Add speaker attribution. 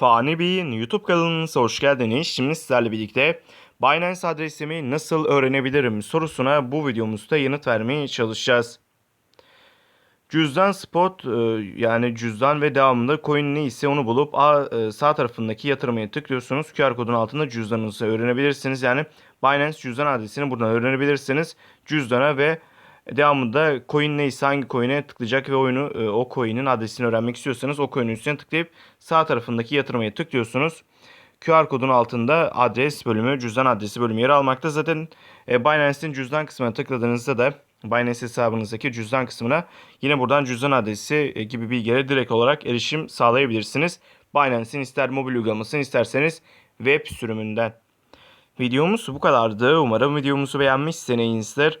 Speaker 1: Fani Bey'in YouTube kanalınıza hoş geldiniz. Şimdi sizlerle birlikte Binance adresimi nasıl öğrenebilirim sorusuna bu videomuzda yanıt vermeye çalışacağız. Cüzdan spot e, yani cüzdan ve devamında coin neyse onu bulup e, sağ tarafındaki yatırmaya tıklıyorsunuz. QR kodun altında cüzdanınızı öğrenebilirsiniz. Yani Binance cüzdan adresini buradan öğrenebilirsiniz. Cüzdana ve devamında coin neyse hangi coin'e tıklayacak ve oyunu e, o coin'in adresini öğrenmek istiyorsanız o coin'in üstüne tıklayıp sağ tarafındaki yatırmaya tıklıyorsunuz. QR kodun altında adres bölümü, cüzdan adresi bölümü yer almakta. Zaten e, Binance'in cüzdan kısmına tıkladığınızda da Binance hesabınızdaki cüzdan kısmına yine buradan cüzdan adresi e, gibi bilgilere direkt olarak erişim sağlayabilirsiniz. Binance'in ister mobil uygulamasını isterseniz web sürümünden. Videomuz bu kadardı. Umarım videomuzu beğenmişsinizdir.